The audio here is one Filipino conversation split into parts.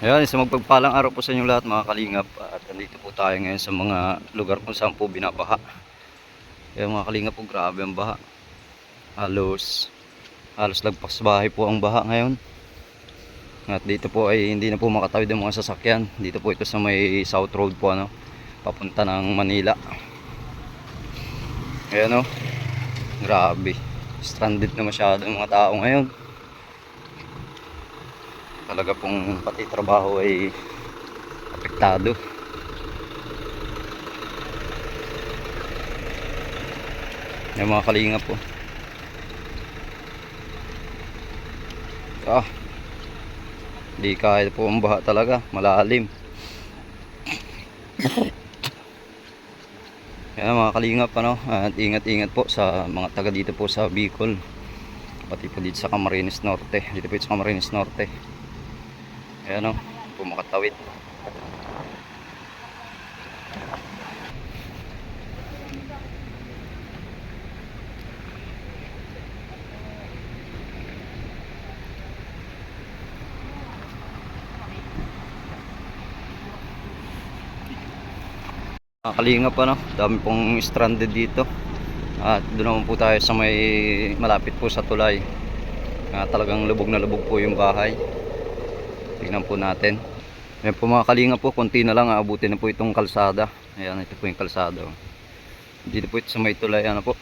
Ayan, isang magpagpalang araw po sa inyo lahat mga kalingap at nandito po tayo ngayon sa mga lugar kung saan po binabaha. Ayan mga kalingap po, grabe ang baha. Halos, halos lagpas bahay po ang baha ngayon. At dito po ay hindi na po makatawid ang mga sasakyan. Dito po ito sa may South Road po ano, papunta ng Manila. Ayan o, grabe. Stranded na masyado ang mga tao ngayon talaga pong pati trabaho ay apektado. Yung mga kalinga po. Ah. Di kaya po ang baha talaga, malalim. Kaya mga kalingap ano, at ingat-ingat po sa mga taga dito po sa Bicol. Pati po dito sa Camarines Norte. Dito po sa Camarines Norte. Ayan o, pumakatawid. Kakalingap ano, dami pong stranded dito. At doon naman po tayo sa may malapit po sa tulay. Ah, talagang lubog na lubog po yung bahay. Tingnan po natin. Ayan po mga kalinga po, konti na lang aabutin na po itong kalsada. Ayan, ito po yung kalsada. oh. Dito po ito sa may tulay, ano po.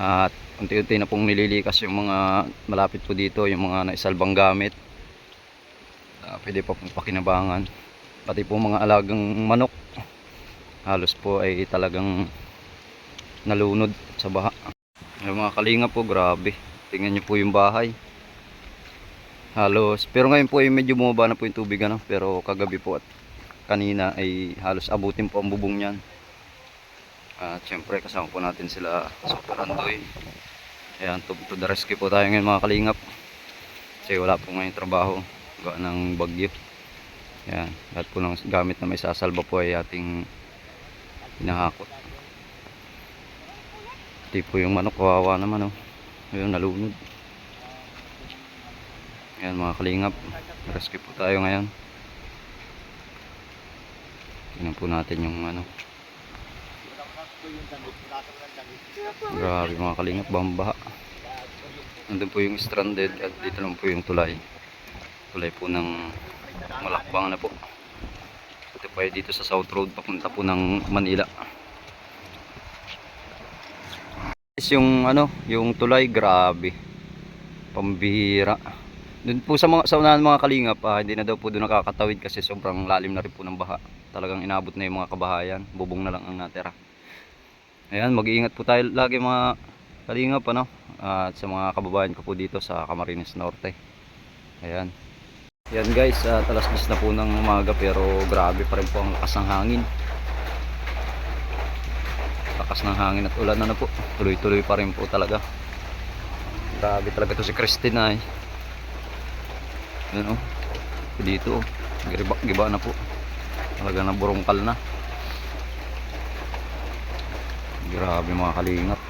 At unti-unti na pong nililikas yung mga malapit po dito, yung mga naisalbang gamit. Ah, pwede pa pong pakinabangan. Pati po mga alagang manok. Halos po ay talagang nalunod sa baha. Yung mga kalinga po, grabe. Tingnan nyo po yung bahay halos. Pero ngayon po ay medyo bumaba na po yung tubig ano? Pero kagabi po at kanina ay halos abutin po ang bubong niyan. At syempre kasama po natin sila Super Andoy. Ayan to, to the rescue po tayo ngayon mga kalingap. Kasi wala po ngayon trabaho gawa ng bagyo. Ayan lahat po ng gamit na may sasalba po ay ating hinahakot. Hindi po yung manok kawawa naman oh. Ayun nalunod Ayan mga kalingap. Rescue po tayo ngayon. Tingnan po natin yung ano. Grabe mga kalingap. Bambaha. Nandun po yung stranded at dito lang po yung tulay. Tulay po ng malakbang na po. Ito pa dito sa South Road papunta po ng Manila. Yung ano, yung tulay grabe. Pambihira. Doon po sa mga sa unahan mga kalingap, ah, hindi na daw po doon nakakatawid kasi sobrang lalim na rin po ng baha. Talagang inabot na yung mga kabahayan, bubong na lang ang natira. Ayan, mag-iingat po tayo lagi mga kalingap ano, at sa mga kababayan ko po dito sa Camarines Norte. Ayan. Ayan guys, uh, talas na po ng umaga pero grabe pa rin po ang lakas ng hangin. Lakas ng hangin at ulan na na po. Tuloy-tuloy pa rin po talaga. Grabe talaga to si Christine ay. Yan oh. Dito. Giba, giba na po. Talaga na burungkal na. Grabe mga kalingap.